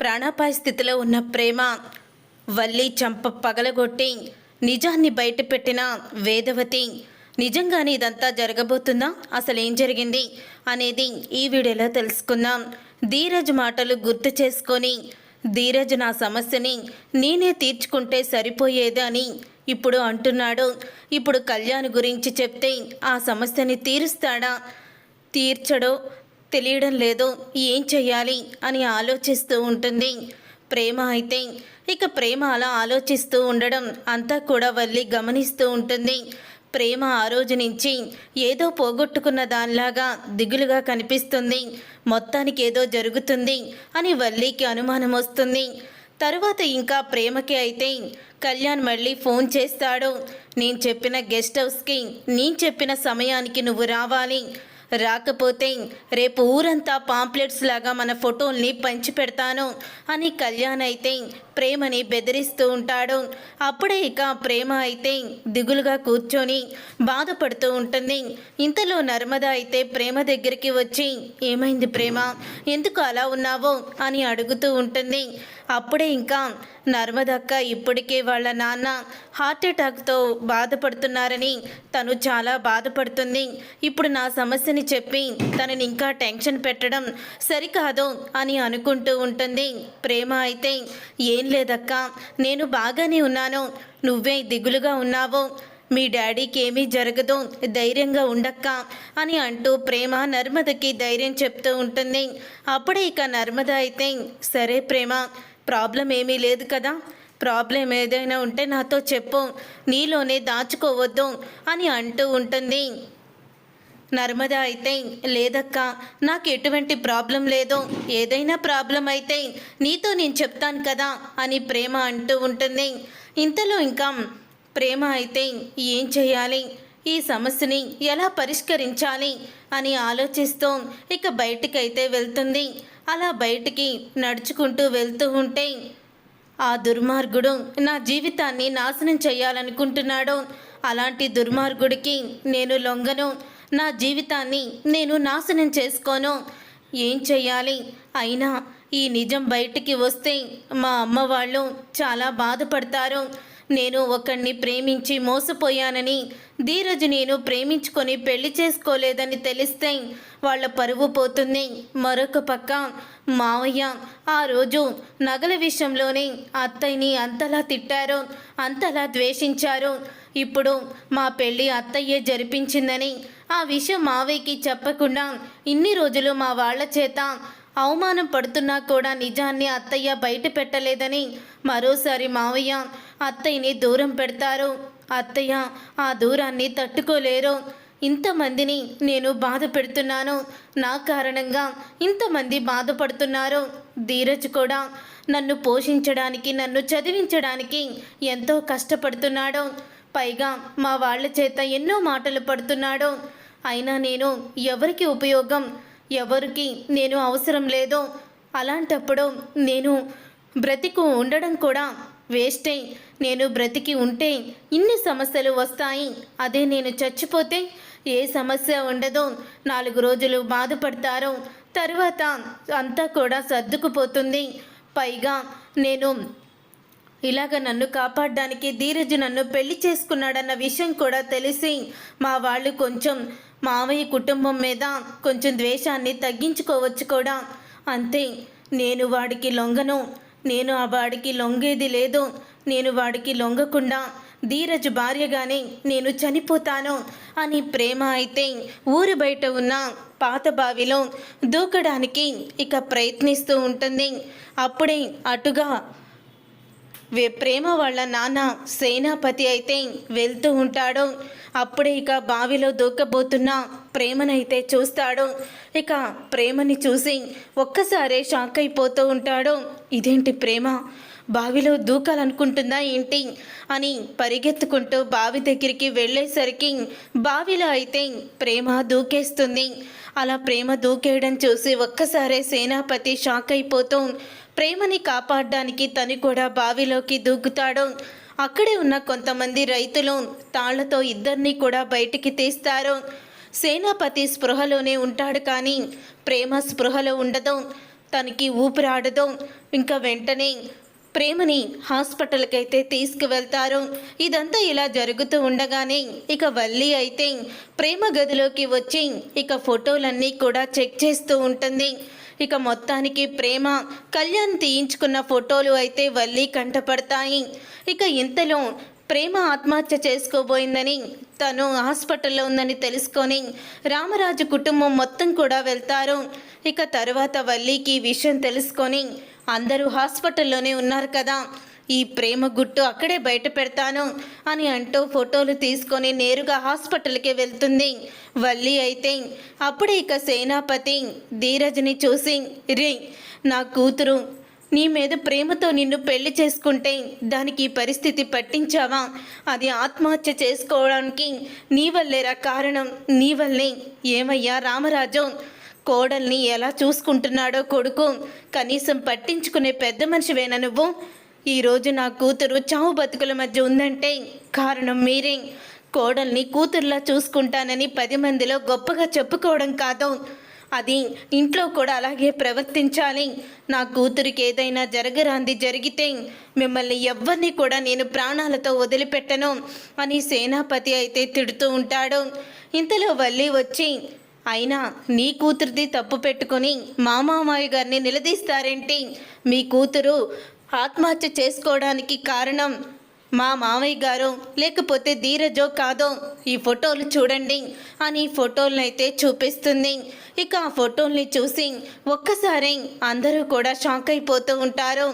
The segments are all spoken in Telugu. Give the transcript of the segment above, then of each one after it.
ప్రాణాపాయ స్థితిలో ఉన్న ప్రేమ వల్లి చంప పగలగొట్టి నిజాన్ని బయటపెట్టిన వేదవతి నిజంగానే ఇదంతా జరగబోతుందా? అసలు ఏం జరిగింది? అనేది ఈ వీడియోలో తెలుసుకుందాం. ధీరజ్ మాటలు గుర్తు చేసుకొని ధీరజ్ నా సమస్యని నేనే తీర్చుకుంటే సరిపోయేది అని ఇప్పుడు అంటున్నాడు. ఇప్పుడు కళ్యాణ్ గురించి చెప్తే ఆ సమస్యని తీరుస్తాడా? తీర్చడో తెలియడం లేదు. ఏం చెయ్యాలి? అని ఆలోచిస్తూ ఉంటుంది. ప్రేమ అయితే ఇక ప్రేమ అలా ఆలోచిస్తూ ఉండడం అంతా కూడా వల్లి గమనిస్తూ ఉంటుంది. ప్రేమ ఆ రోజు నుంచి ఏదో పోగొట్టుకున్న దానిలాగా దిగులుగా కనిపిస్తుంది. మొత్తానికి ఏదో జరుగుతుంది అని వల్లికి అనుమానం వస్తుంది. తరువాత ఇంకా ప్రేమకి అయితే కళ్యాణ్ మళ్ళీ ఫోన్ చేస్తాడు. నేను చెప్పిన గెస్ట్ హౌస్కి నేను చెప్పిన సమయానికి నువ్వు రావాలి. రాకపోతే రేపు ఊరంతా పాంప్లెట్స్ లాగా మన ఫోటోల్ని పంచి పెడతాను అని కళ్యాణ్ అయితే ప్రేమని బెదిరిస్తూ ఉంటాడు. అప్పుడే ఇక ప్రేమ అయితే దిగులుగా కూర్చొని బాధపడుతూ ఉంటుంది. ఇంతలో నర్మద అయితే ప్రేమ దగ్గరికి వచ్చి ఏమైంది ప్రేమ? ఎందుకు అలా ఉన్నావో? అని అడుగుతూ ఉంటుంది. అప్పుడే ఇంకా నర్మదక్క ఇప్పటికే వాళ్ళ నాన్న హార్ట్ అటాక్తో బాధపడుతున్నారని తను చాలా బాధపడుతుంది. ఇప్పుడు నా సమస్యని చెప్పి తనని ఇంకా టెన్షన్ పెట్టడం సరికాదు అని అనుకుంటూ ఉంటుంది. ప్రేమ అయితే ఏం లేదక్క నేను బాగానే ఉన్నాను. నువ్వే దిగులుగా ఉన్నావు. మీ డాడీకి ఏమీ జరగదు. ధైర్యంగా ఉండక్క అని అంటూ ప్రేమ నర్మదకి ధైర్యం చెప్తూ ఉంటుంది. అప్పుడే ఇక నర్మద అయితే సరే ప్రేమ ప్రాబ్లం ఏమీ లేదు కదా? ప్రాబ్లం ఏదైనా ఉంటే నాతో చెప్పు. నీలోనే దాచుకోవద్దు అని అంటూ ఉంటుంది. నర్మద అయితే లేదక్క నాకు ఎటువంటి ప్రాబ్లం లేదు. ఏదైనా ప్రాబ్లం అయితే నీతో నేను చెప్తాను కదా అని ప్రేమ అంటూ ఉంటుంది. ఇంతలో ఇంకా ప్రేమ అయితే ఏం చేయాలి? ఈ సమస్యని ఎలా పరిష్కరించాలి? అని ఆలోచిస్తూ ఇక బయటికైతే వెళ్తుంది. అలా బయటికి నడుచుకుంటూ వెళ్తూ ఉంటే ఆ దుర్మార్గుడు నా జీవితాన్ని నాశనం చేయాలనుకుంటున్నాడు. అలాంటి దుర్మార్గుడికి నేను లొంగను. నా జీవితాన్ని నేను నాశనం చేసుకోను. ఏం చెయ్యాలి? అయినా ఈ నిజం బయటికి వస్తే మా అమ్మ వాళ్ళు చాలా బాధపడతారు. నేను ఒకణ్ణి ప్రేమించి మోసపోయానని ధీరజ్ నేను ప్రేమించుకొని పెళ్ళి చేసుకోలేదని తెలిస్తే వాళ్ళ పరువు పోతుంది. మరొక పక్క మావయ్య ఆ రోజు నగల విషయంలోనే అత్తయ్యని అంతలా తిట్టారు అంతలా ద్వేషించారు. ఇప్పుడు మా పెళ్ళి అత్తయ్యే జరిపించిందని ఆ విషయం మావయ్యకి చెప్పకుండా ఇన్ని రోజులు మా వాళ్ళ చేత అవమానం పడుతున్నా కూడా నిజాన్ని అత్తయ్య బయట పెట్టలేదని మరోసారి మావయ్య అత్తయ్యని దూరం పెడతారు. అత్తయ్య ఆ దూరాన్ని తట్టుకోలేరు. ఇంతమందిని నేను బాధ పెడుతున్నాను. నా కారణంగా ఇంతమంది బాధపడుతున్నారు. ధీరజ్ కూడా నన్ను పోషించడానికి నన్ను చదివించడానికి ఎంతో కష్టపడుతున్నాడు. పైగా మా వాళ్ళ చేత ఎన్నో మాటలు పడుతున్నాడు. అయినా నేను ఎవరికి ఉపయోగం? ఎవరికి నేను అవసరం లేదు. అలాంటప్పుడు నేను బ్రతికు ఉండడం కూడా వేస్టే నేను బ్రతికి ఉంటే ఇన్ని సమస్యలు వస్తాయి. అదే నేను చచ్చిపోతే ఏ సమస్య ఉండదో నాలుగు రోజులు బాధపడతారు. తర్వాత అంతా కూడా సర్దుకుపోతుంది. పైగా నేను ఇలాగ నన్ను కాపాడడానికి ధీరజ్ నన్ను పెళ్ళి చేసుకున్నాడన్న విషయం కూడా తెలిసి మా వాళ్ళు కొంచెం మావయ్య కుటుంబం మీద కొంచెం ద్వేషాన్ని తగ్గించుకోవచ్చు కూడా. అంతే నేను వాడికి లొంగను. నేను ఆ వాడికి లొంగేది లేదు. నేను వాడికి లొంగకుండా ధీరజ్ భార్యగానే నేను చనిపోతాను అని ప్రేమ అయితే ఊరు బయట ఉన్న పాత బావిలో దూకడానికి ఇక ప్రయత్నిస్తూ ఉంటుంది. అప్పుడే అటుగా ప్రేమ వాళ్ళ నాన్న సేనాపతి అయితే వెళ్తూ ఉంటాడు. అప్పుడే ఇక బావిలో దూకబోతున్న ప్రేమనైతే చూస్తాడు. ఇక ప్రేమని చూసి ఒక్కసారే షాక్ అయిపోతూ ఉంటాడు. ఇదేంటి ప్రేమ? బావిలో దూకాలనుకుంటుందా ఏంటి? అని పరిగెత్తుకుంటూ బావి దగ్గరికి వెళ్ళేసరికి బావిలో అయితే ప్రేమ దూకేస్తుంది. అలా ప్రేమ దూకేయడం చూసి ఒక్కసారే సేనాపతి షాక్ అయిపోతూ ప్రేమని కాపాడడానికి తను కూడా బావిలోకి దూకుతాడు. అక్కడే ఉన్న కొంతమంది రైతులు తాళ్ళతో ఇద్దరిని కూడా బయటికి తీస్తారు. సేనాపతి స్పృహలోనే ఉంటాడు కానీ ప్రేమ స్పృహలో ఉండదు. తనకి ఊపిరాడదు. ఇంకా వెంటనే ప్రేమని హాస్పిటల్కి అయితే తీసుకువెళ్తారు. ఇదంతా ఇలా జరుగుతూ ఉండగానే ఇక వల్లి అయితే ప్రేమ గదిలోకి వచ్చి ఇక ఫోటోలన్నీ కూడా చెక్ చేస్తూ ఉంటుంది. ఇక మొత్తానికి ప్రేమ కళ్యాణ్ తీయించుకున్న ఫోటోలు అయితే వల్లి కంటపడతాయి. ఇక ఇంతలో ప్రేమ ఆత్మహత్య చేసుకోబోయిందని తను హాస్పిటల్లో ఉందని తెలుసుకొని రామరాజు కుటుంబం మొత్తం కూడా వెళ్తారు. ఇక తరువాత వల్లికి విషయం తెలుసుకొని అందరూ హాస్పిటల్లోనే ఉన్నారు కదా. ఈ ప్రేమ గుట్టు అక్కడే బయట పెడతాను అని అంటూ ఫోటోలు తీసుకొని నేరుగా హాస్పిటల్కి వెళ్తుంది. వల్లి అయితే అప్పుడే ఇక సేనాపతి ధీరజ్ని చూసి రే నా కూతురు నీ మీద ప్రేమతో నిన్ను పెళ్ళి చేసుకుంటే దానికి పరిస్థితి పట్టించావా? అది ఆత్మహత్య చేసుకోవడానికి నీ వల్లేరా కారణం నీ వల్లే. ఏమయ్యా రామరాజు కోడల్ని ఎలా చూసుకుంటున్నాడో కొడుకు కనీసం పట్టించుకునే పెద్ద మనిషివేనా నువ్వు? ఈరోజు నా కూతురు చావు బతుకుల మధ్య ఉందంటే కారణం మీరే. కోడల్ని కూతుర్లా చూసుకుంటానని పది మందిలో గొప్పగా చెప్పుకోవడం కాదు. అది ఇంట్లో కూడా అలాగే ప్రవర్తించాలి. నా కూతురికి ఏదైనా జరగరాంది జరిగితే మిమ్మల్ని ఎవ్వరిని కూడా నేను ప్రాణాలతో వదిలిపెట్టను అని సేనాపతి అయితే తిడుతూ ఉంటాడు. ఇంతలో వల్లి వచ్చి అయినా నీ కూతురిది తప్పు పెట్టుకొని మా గారిని నిలదీస్తారేంటి? మీ కూతురు ఆత్మహత్య చేసుకోవడానికి కారణం మా మామయ్య గారు లేకపోతే ధీరజో కాదో ఈ ఫోటోలు చూడండి అని ఫోటోలను అయితే చూపిస్తుంది. ఇక ఆ ఫోటోల్ని చూసి ఒక్కసారి అందరూ కూడా షాక్ అయిపోతూ ఉంటారు.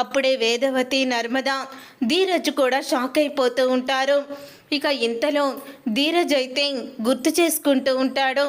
అప్పుడే వేదవతి నర్మద ధీరజ్ కూడా షాక్ అయిపోతూ ఉంటారు. ఇక ఇంతలో ధీరజ్ అయితే గుర్తు చేసుకుంటూ ఉంటాడు.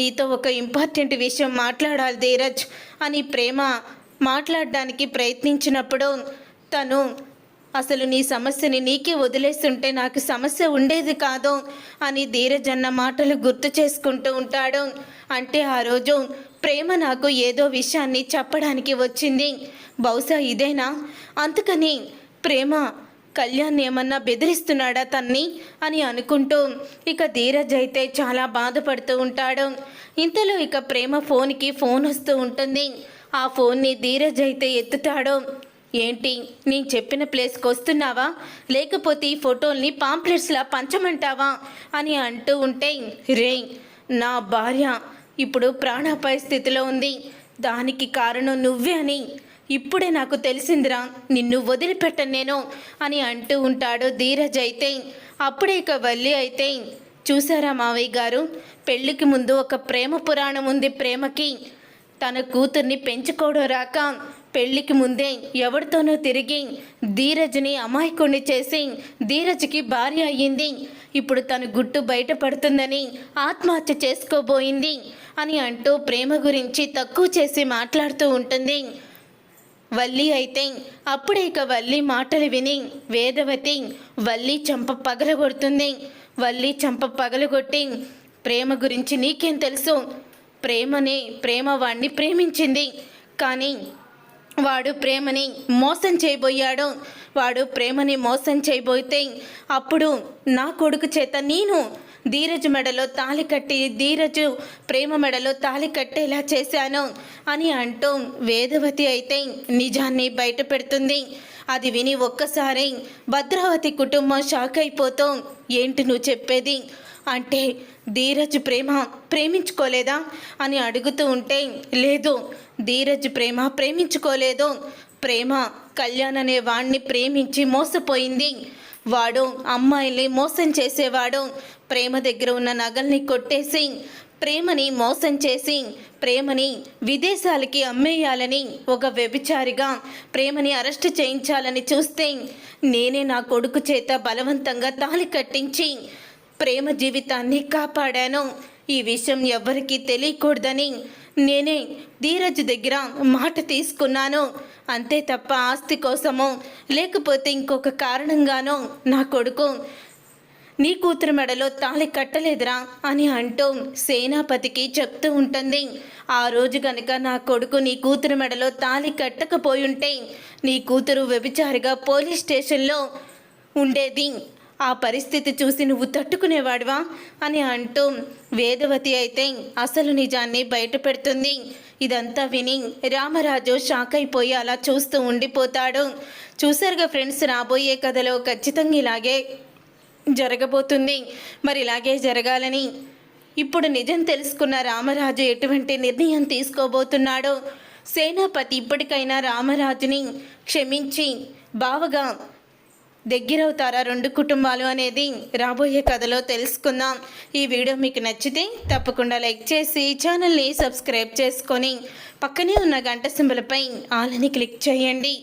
నీతో ఒక ఇంపార్టెంట్ విషయం మాట్లాడాలి ధీరజ్ అని ప్రేమ మాట్లాడడానికి ప్రయత్నించినప్పుడు తను అసలు నీ సమస్యని నీకే వదిలేస్తుంటే నాకు సమస్య ఉండేది కాదు అని ధీరజ్ అన్న మాటలు గుర్తు చేసుకుంటూ ఉంటాడు. అంటే ఆ రోజు ప్రేమ నాకు ఏదో విషయాన్ని చెప్పడానికి వచ్చింది. బహుశా ఇదేనా? అందుకని ప్రేమ కళ్యాణ్ ఏమన్నా బెదిరిస్తున్నాడా తన్ని? అని అనుకుంటూ ఇక ధీరజ్ అయితే చాలా బాధపడుతూ ఉంటాడు. ఇంతలో ఇక ప్రేమ ఫోన్కి ఫోన్ వస్తూ ఉంటుంది. ఆ ఫోన్ని ధీరజ్ అయితే ఎత్తుతాడో ఏంటి? నేను చెప్పిన ప్లేస్కి వస్తున్నావా? లేకపోతే ఈ ఫోటోల్ని పాంప్లెట్స్లా పంచమంటావా? అని అంటూ ఉంటే రే నా భార్య ఇప్పుడు ప్రాణాపాయ స్థితిలో ఉంది. దానికి కారణం నువ్వే అని. ఇప్పుడే నాకు తెలిసిందిరా నిన్ను వదిలిపెట్టను నేను అని అంటూ ఉంటాడు ధీరజ్ అయితే. అప్పుడే ఇక వల్లి అయితే చూసారా మావయ్య గారు? పెళ్ళికి ముందు ఒక ప్రేమ పురాణం ఉంది ప్రేమకి. తన కూతుర్ని పెంచుకోవడం రాక. పెళ్ళికి ముందే ఎవరితోనో తిరిగి ధీరజ్ని అమాయకుణ్ణి చేసి ధీరజ్కి భార్య అయ్యింది. ఇప్పుడు తన గుట్టు బయటపడుతుందని ఆత్మహత్య చేసుకోబోయింది అని అంటూ ప్రేమ గురించి తక్కువ చేసి మాట్లాడుతూ ఉంటుంది. వల్లి అయితే అప్పుడే ఇక వల్లి మాటలు విని వేదవతి వల్లి చంప పగలగొడుతుంది. వల్లి చంప పగలగొట్టి ప్రేమ గురించి నీకేం తెలుసు? ప్రేమనే ప్రేమ వాణ్ణి ప్రేమించింది. కానీ వాడు ప్రేమని మోసం చేయబోయాడు. వాడు ప్రేమని మోసం చేయబోతే అప్పుడు నా కొడుకు చేత నేను ధీరజు మెడలో తాళి కట్టి ధీరజు ప్రేమ మెడలో తాళి కట్టేలా చేశాను అని అంటూ వేదవతి అయితే నిజాన్ని బయట పెడుతుంది. అది విని ఒక్కసారి భద్రావతి కుటుంబం షాక్ అయిపోతూ ఏంటి నువ్వు చెప్పేది? అంటే ధీరజ్ ప్రేమ ప్రేమించుకోలేదా? అని అడుగుతూ ఉంటే లేదు ధీరజ్ ప్రేమ ప్రేమించుకోలేదు. ప్రేమ కళ్యాణ్ అనే వాణ్ణి ప్రేమించి మోసపోయింది. వాడు అమ్మాయిల్ని మోసం చేసేవాడు. ప్రేమ దగ్గర ఉన్న నగల్ని కొట్టేసి ప్రేమని మోసం చేసి ప్రేమని విదేశాలకి అమ్మేయాలని ఒక వ్యభిచారిగా ప్రేమని అరెస్ట్ చేయించాలని చూస్తే నేనే నా కొడుకు చేత బలవంతంగా తాళి కట్టించి ప్రేమ జీవితాన్ని కాపాడాను. ఈ విషయం ఎవ్వరికీ తెలియకూడదని నేనే ధీరజ్ దగ్గర మాట తీసుకున్నాను. అంతే తప్ప ఆస్తి కోసమో లేకపోతే ఇంకొక కారణంగానో నా కొడుకు నీ కూతురు మెడలో తాళి కట్టలేదురా అని అంటూ సేనాపతికి చెప్తూ ఉంటుంది. ఆ రోజు గనక నా కొడుకు నీ కూతురు మెడలో తాళి కట్టకపోయుంటే నీ కూతురు వ్యభిచారిగా పోలీస్ స్టేషన్లో ఉండేది. ఆ పరిస్థితి చూసి నువ్వు తట్టుకునేవాడివా? అని అంటూ వేదవతి అయితే అసలు నిజాన్ని బయట పెడుతుంది. ఇదంతా విని రామరాజు షాక్ అయిపోయి అలా చూస్తూ ఉండిపోతాడు. చూసారుగా ఫ్రెండ్స్ రాబోయే కథలో ఖచ్చితంగా ఇలాగే జరగబోతుంది. మరి ఇలాగే జరగాలని ఇప్పుడు నిజం తెలుసుకున్న రామరాజు ఎటువంటి నిర్ణయం తీసుకోబోతున్నాడో? సేనాపతి ఇప్పటికైనా రామరాజుని క్షమించి బావగా దగ్గరవుతారా రెండు కుటుంబాలు అనేది రాబోయే కథలో తెలుసుకుందాం. ఈ వీడియో మీకు నచ్చితే తప్పకుండా లైక్ చేసి ఛానల్ని సబ్స్క్రైబ్ చేసుకొని పక్కనే ఉన్న గంట సింబలపై ఆలని క్లిక్ చేయండి.